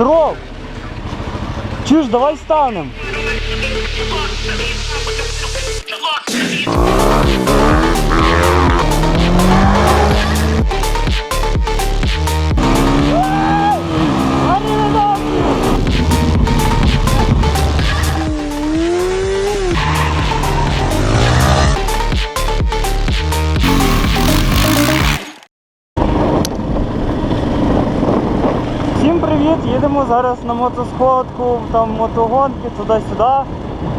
Здоров! Чуєш, давай станем. Їдемо зараз на мотосходку, там мотогонки, туди-сюди.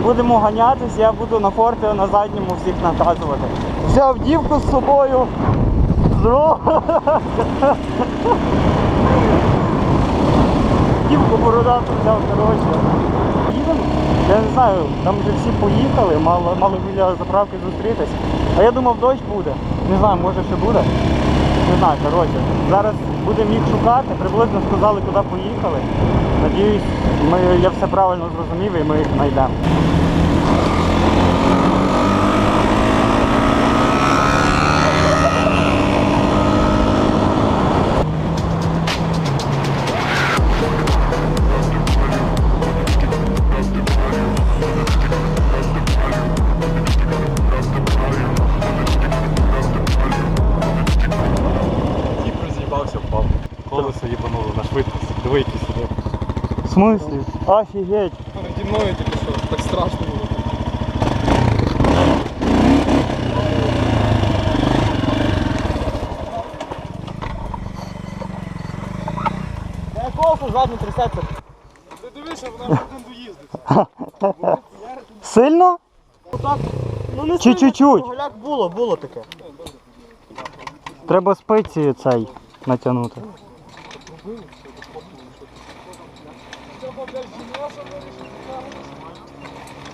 Будемо ганятись, я буду на форті на задньому всіх наказувати. Взяв дівку з собою. Здорово! Дівку бородату взяв, коротше. Їдемо? Я не знаю, там вже всі поїхали, мало, мало біля заправки зустрітись. А я думав, дощ буде. Не знаю, може ще буде. Не знаю, коротше. Зараз будемо їх шукати, приблизно сказали, куди поїхали. Надіюсь, ми, я все правильно зрозумів і ми їх знайдемо. В смислі? Офігеть! Переді мною тільки що, так страшно було. Я колесо заднє трясеться. Ти дивишся, вона вже один доїздить. Сильно? Отак. Ну не чуть-чуть? Голяк було, було таке. Треба спиці цей натягнути.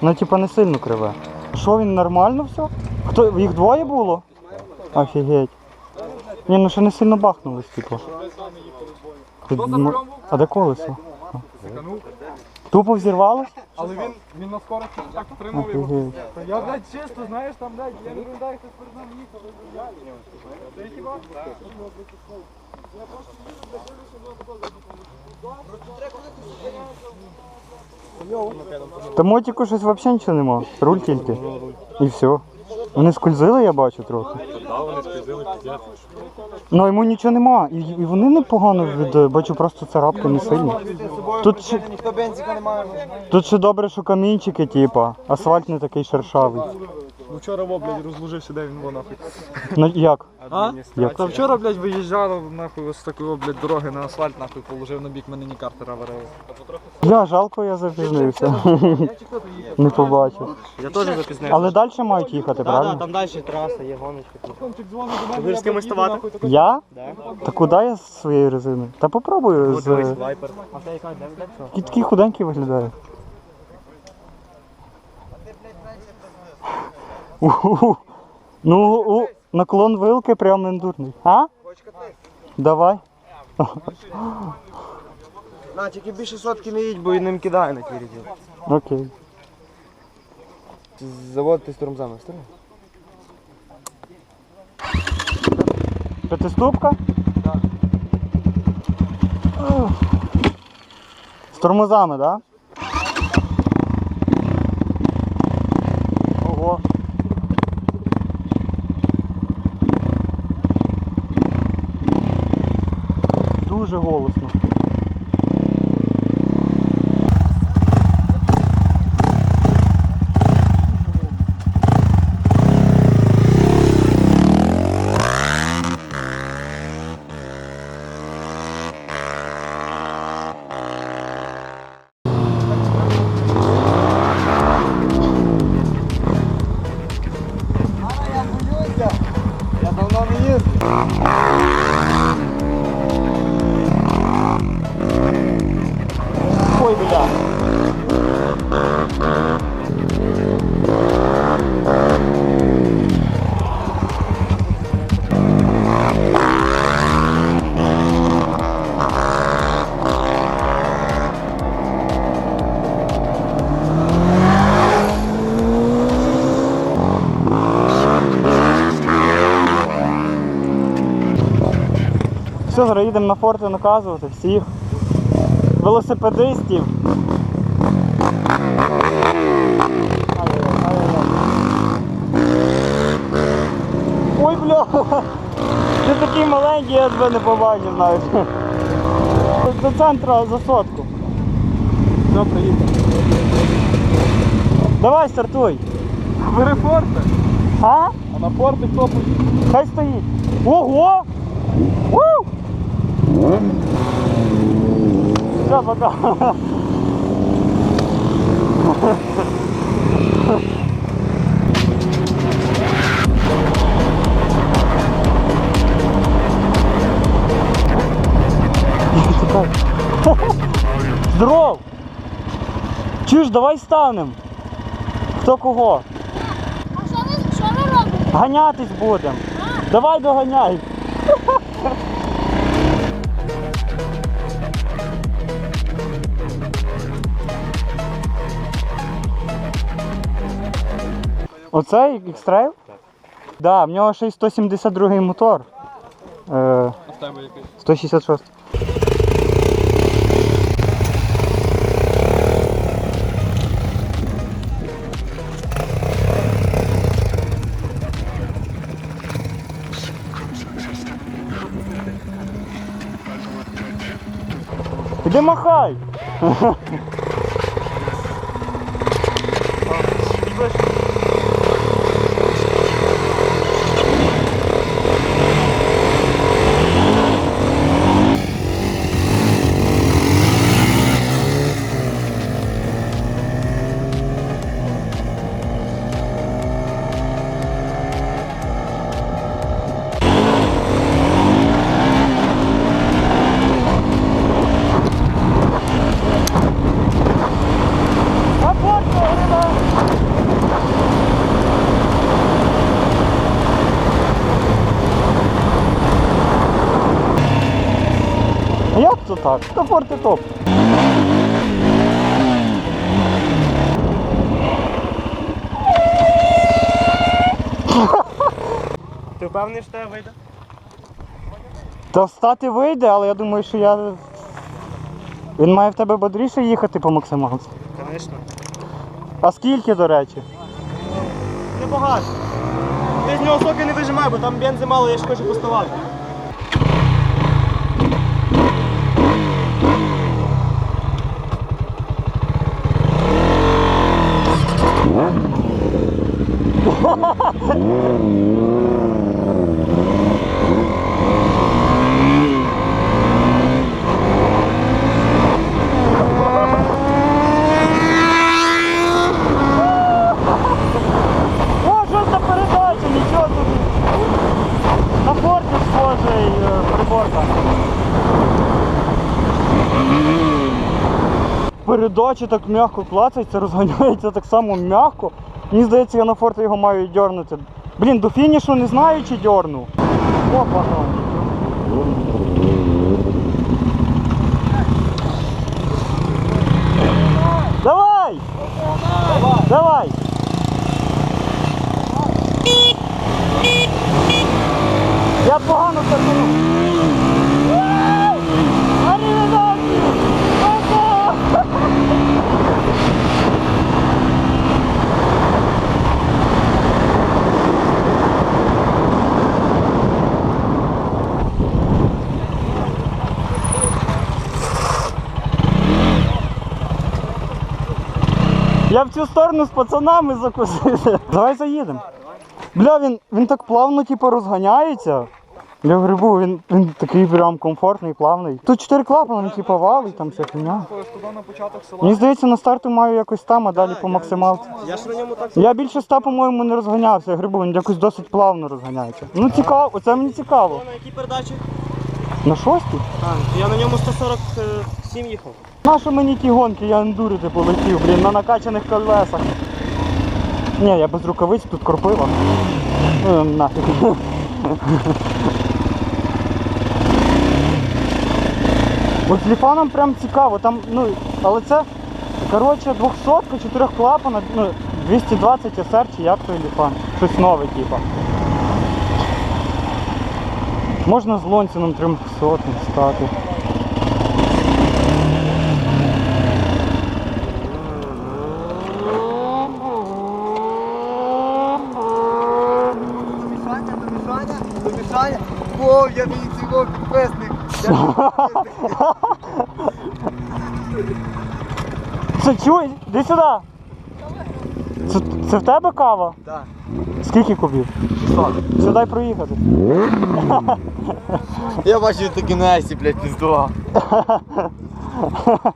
Ну, типа не сильно криве. Що він нормально все? Хто їх двоє було? Офігеть. Ні, ну ще не сильно бахнули типу. А де колесо? Тупо взірвалось? Але він, він на скорості так втримав його. Я, блядь, чисто, знаєш, там, блядь, я не пам'ятаю, хтось перед нами їхав. Та мотику щось взагалі нічого нема. Руль тільки. І все. Вони скользили, я бачу трохи. Да, вони спіздили, піздець. Ну йому нічого нема. І, і вони непогано від. Бачу, просто царапки не сильні. Тут ще, Ніхто бензика не тут ще добре, що камінчики, типа. Асфальт не такий шершавий. Ну вчора, во, блядь, розложився, де він, во, нахуй. Ну як? А? Як? Та вчора, блядь, виїжджав, нахуй, ось з такої, блядь, дороги на асфальт, нахуй, положив на бік, мене ні картера варили. Бля, жалко, я запізнився. Не побачив. Я теж запізнився. Але далі мають їхати, Так, так, там далі траса, є гоночка. Ти будеш з кимось ставати? Я? Та куди я з своєю резиною? Та попробую з. Де, що? Такий такий худенький виглядає. Уху. Ну, у, наклон вилки прям ендурний. А? Давай. На, тільки більше сотки не їдь, бо і ним кидає на квірді. Окей. Заводити з тормозами, встигне? П'ятиступка? Так. З тормозами, так? Да? Ого. Дуже голосно. Все, зараз їдемо на форти наказувати всіх. велосипедистів. Ой, бля! Ти такий маленький, я тебе не побачив навіть. До центра за сотку. Все, приїхав. Давай стартуй. Бери форте, А? а на форти хто поїде? Хай стоїть. Ого! Ву! Все, пока. Здоров! Чуєш, давай станем. Хто кого? А що ви, що ви робите? Ганятись будемо. Давай доганяй. Оцей X-Trail? Так. Да, в нього ще й 172 мотор. Е, А в 166. Іди махай! А вот гриба! Як то так? Комфорт і топ. Ти впевнений, що тебе вийде? Та встати вийде, але я думаю, що я. Він має в тебе бодріше їхати по максималці. Звісно. А скільки, до речі? Небагато. Ти з нього соки не вижимай, бо там бензи мало, я ж хочу поставати. О, що за передача, нічого тут. На форті схожий е, приборка. Передача так м'яко клацається, розганяється так само м'яко. Мені здається, я на форті його маю дьорнути. Блін, до фінішу не знаю, чи дьорну. Опа, ну. Давай! Давай! Я погано стартанув. Arrivederci! Пока! Я в цю сторону з пацанами закусив. Давай заїдемо. Бля, він, він так плавно типу, розганяється. Я грибу, він, він такий прям комфортний, плавний. Тут чотири клапани, типу, валить, там вся фігня. Мені здається, на старту маю якось там, а далі по максималці. Я більше ста, по-моєму, не розганявся. Я грибу, він якось досить плавно розганяється. Ну цікаво, оце мені цікаво. на якій передачі? На шостій? А, я на ньому 147 їхав. Нащо мені ті гонки, я ендурити полетів, блін, на накачаних колесах. Ні, я без рукавиць, тут кропива. Ну. От з ліфаном прям цікаво, там, ну, але це, коротше, 200 чотирьох клапана, ну, 220 SR чи як той ліфан. Щось нове, типа. Можна з лонціном 300 стати. Це чуй, іди сюди. Це, це в тебе кава? Так. Скільки кубів? Сюди проїхати. Я бачу ти Насті, блядь, піздова.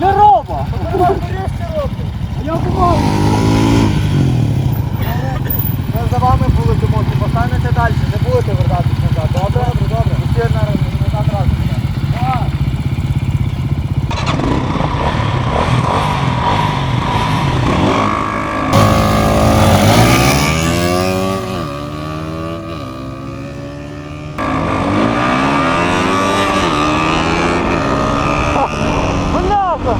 Не роба! Ми за вами були, тому що поставите далі, не будете вертатись назад. Добре? Добре, добре. Усі на назад разом. Бляха!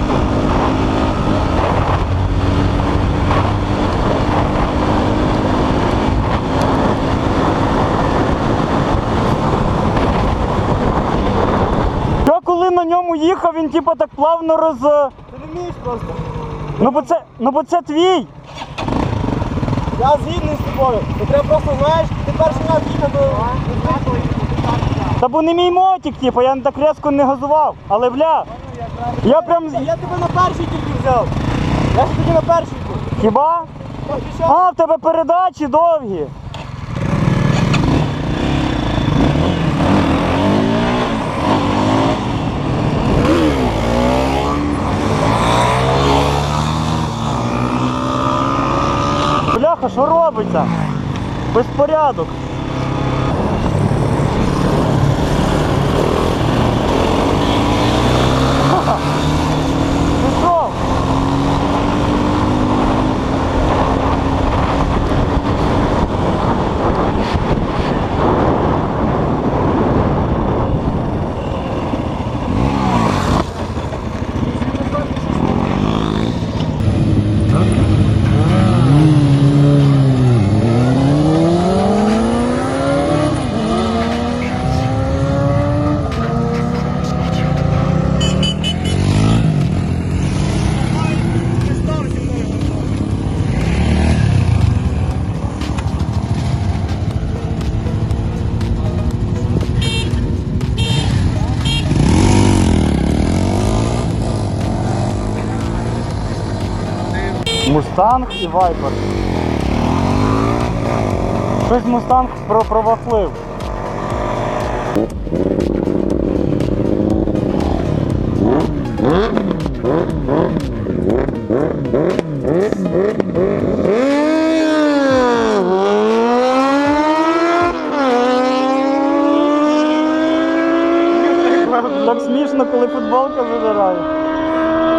Я коли на ньому їхав, він типа так плавно роз. Ти не вмієш просто. Ну бо це, ну бо це твій. Я згідний з тобою. Ти треба просто знаєш, ти перший раз їхав до... Та бо не мій мотик, типу, я так різко не газував. Але бля, я прям. Я тебе на перший тільки взяв. Я ж тоді на перший був. Хіба? А, в тебе передачі довгі. Бляха, що робиться? Безпорядок. Мустанг і Вайпер. Щось Мустанг про провахлив. Так смішно, коли футболка вибирає.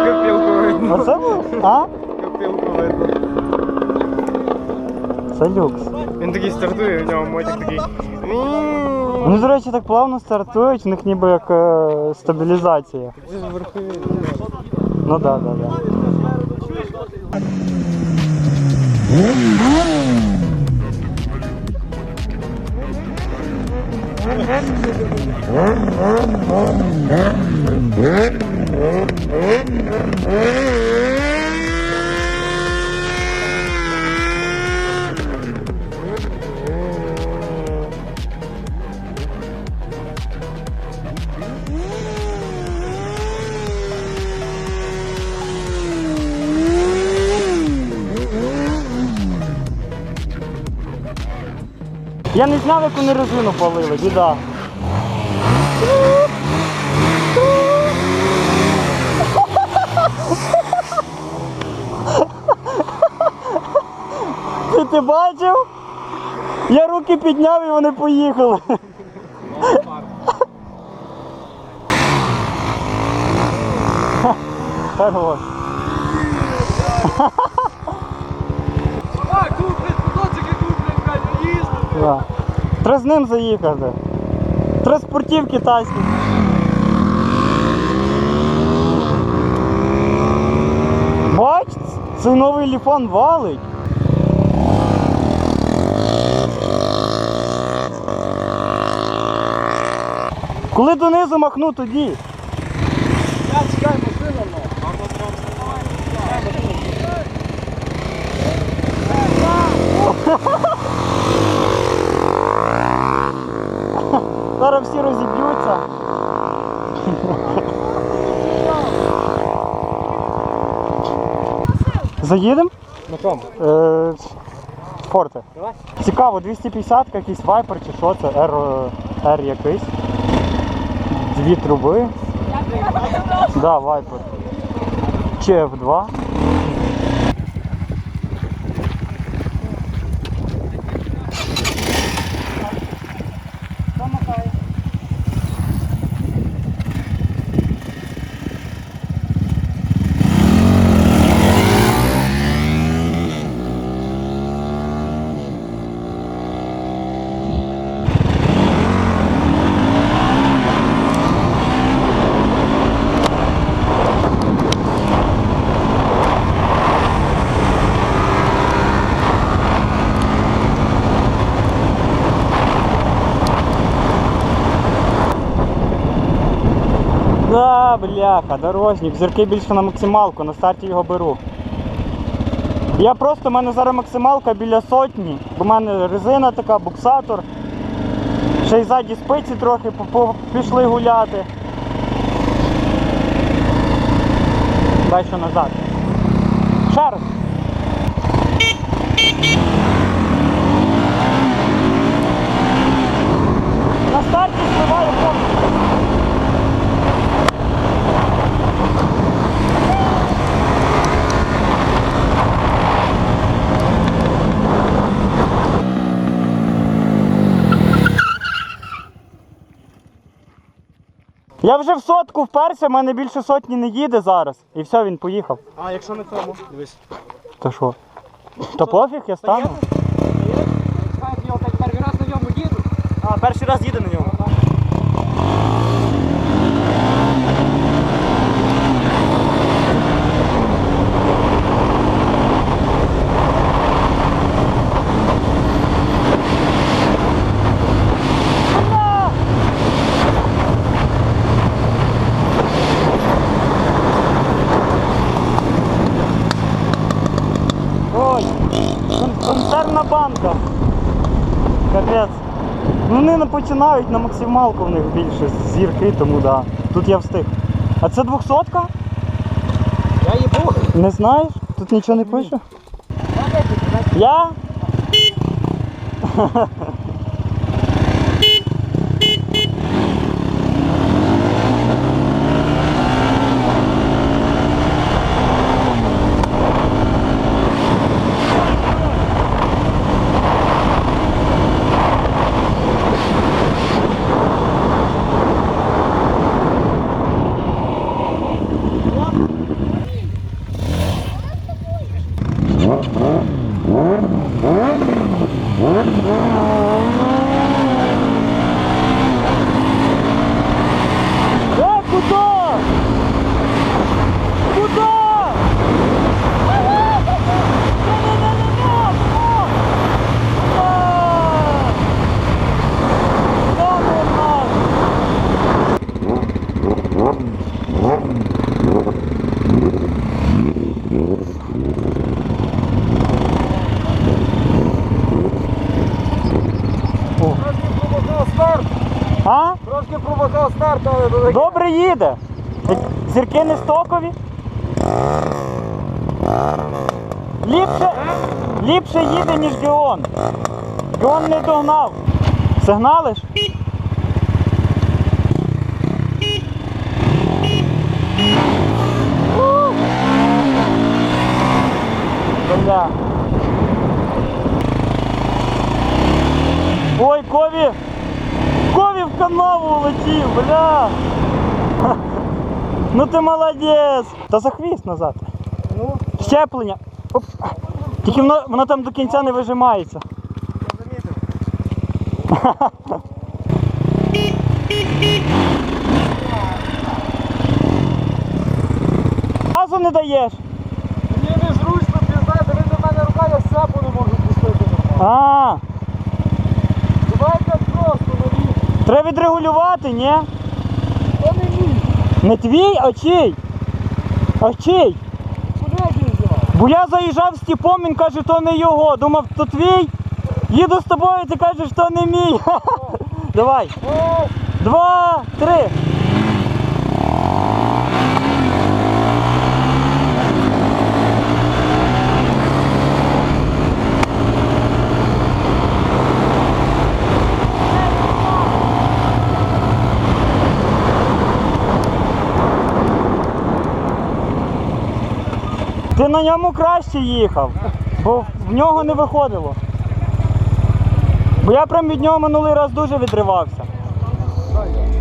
Копілку видно. Оце було? А? Це люкс. Він такий стартує, у нього мотик такий. Вони, до речі, так плавно стартують, у них ніби як е, стабілізація. Ну так, да, так, да, так. Да. Я не знав, як вони резину палили, біда. Ти, ти бачив? Я руки підняв і вони поїхали. Хорош. Вже з ним заїхати. Транспортів китайських. Бачите, цей новий ліфан валить. Коли донизу махну, тоді. Заїдемо? На чому? Е, Форте. Давай. Цікаво, 250 якийсь вайпер чи що це, R, R якийсь. Дві труби. Да, вайпер. ЧФ2. Бляха, дорожник. Зірки більше на максималку, на старті його беру. Я просто, в мене зараз максималка біля сотні. У мене резина така, буксатор. Ще й ззаді спиці трохи пішли гуляти. Дай що назад. Ще раз. На старті спливаю повністю. Я вже в сотку вперся, в мене більше сотні не їде зараз. І все, він поїхав. А, якщо на цьому? Дивись. Та що? То пофіг, я стану. Я так перший раз на ньому їду. А, перший раз їде на нього. Ой, банка. Капець. Ну вони не починають на максималку в них більше зірки, тому да. Тут я встиг. А це 200 Я їбу. Не знаєш? Тут нічого не пише? Я? Е, куди? Куди? Трошки промахав старт. А? Трошки промахав старт, але до таких. Добре їде. Зірки не стокові. Ліпше, ліпше їде, ніж Геон. Геон не догнав. Сигналиш? Бля. Ой, Кові! Кові в канаву улетів, бля! Ну ти молодець! Та за хвіст назад. Ну, Щеплення. Оп. Тільки воно, воно там до кінця не вижимається. Газу не даєш. Мені незручно, пізна, диви до мене рука, я сяпу не можу пустити. А, Давайте просто на треба відрегулювати, ні? Не твій, а чий? Бо я заїжджав з тіпом, він каже, то не його. Думав, то твій. Їду з тобою, ти кажеш, то не мій. Давай. Два, три. На ньому краще їхав, бо в нього не виходило. Бо я прям від нього минулий раз дуже відривався.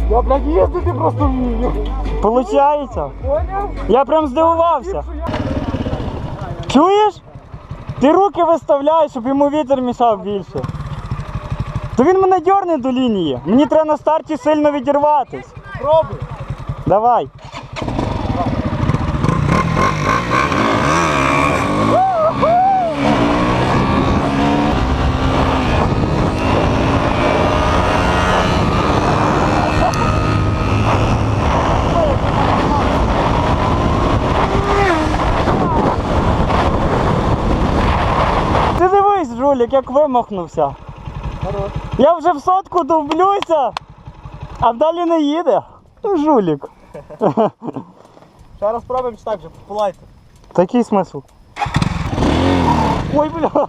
я, блядь, їздити просто вмію. Получається? Я прям здивувався. Чуєш? Ти руки виставляєш, щоб йому вітер мішав більше. То він мене дьорне до лінії. Мені треба на старті сильно відірватись. Пробуй. Давай. Ти дивись, як вимахнувся. Хорош. Я вже в сотку дублюся, а далі не їде. Жулік. Ще раз пробуємо чи так же, полайте. Такий смисл. Ой, бля.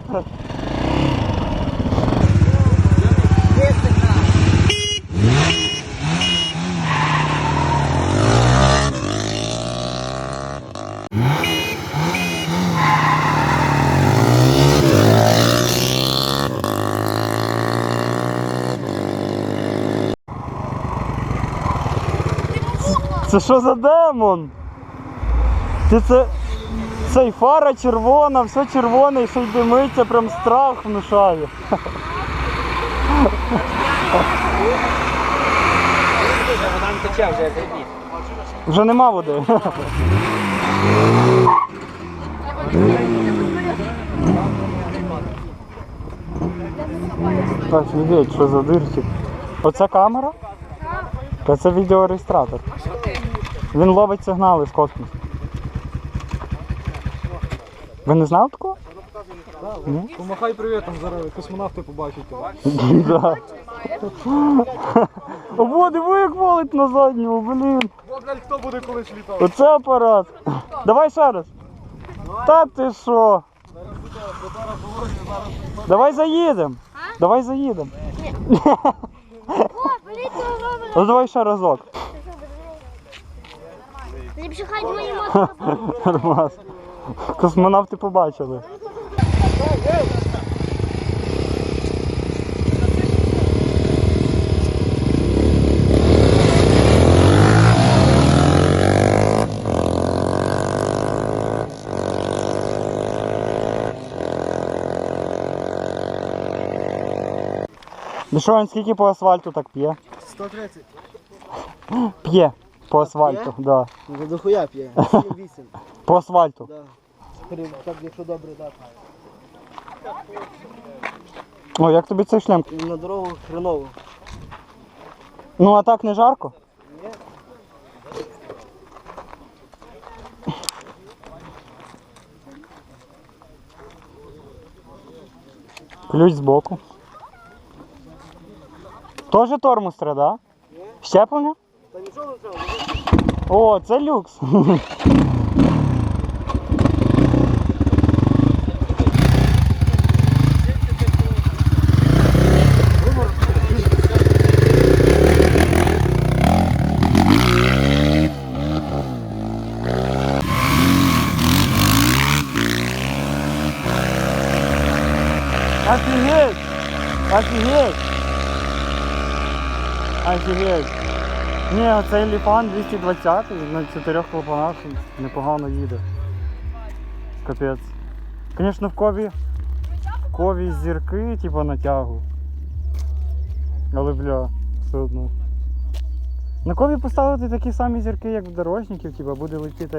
Це що за демон? Ти це. Це фара червона, все червоне, і й димиться, прям страх внушає. Вона тече вже, зайдіть. Вже нема води. Офігеть, що за дирчик. Оце камера? Та це відеореєстратор. Він ловить сигнали з космосу. Ви не знали такого? Ні? Помахай привітом, зараз космонавти побачать. Да. О, диви, як валить на задньому, блін. Бо, блядь, хто буде колись літати? Оце апарат. Давай ще раз. Та ти що? Давай заїдемо. Давай заїдемо. О, робить. Ну давай ще разок. Ліпше хай твої. Нормас. Космонавти побачили. Ну що, він скільки по асфальту так п'є? 130. П'є по асфальту, да. Ну, дохуя п'є. 7-8. По асфальту. Да. При- Так, якщо добре дати. О, як тобі цей шлем? На дорогу хреново. Ну а так не жарко? Ні. Ключ збоку. Тоже тормоз треба, да? Щеплення? Та нічого не треба. О, це люкс. Офігеть! Офігеть! Офігеть! Ні, оцей ліфан 220 на чотирьох клапанах непогано їде. Капець. Звісно, в кові. Кові зірки, типу, на тягу. Але бля, все одно. На кові поставити такі самі зірки, як в дорожників, типу, буде летіти.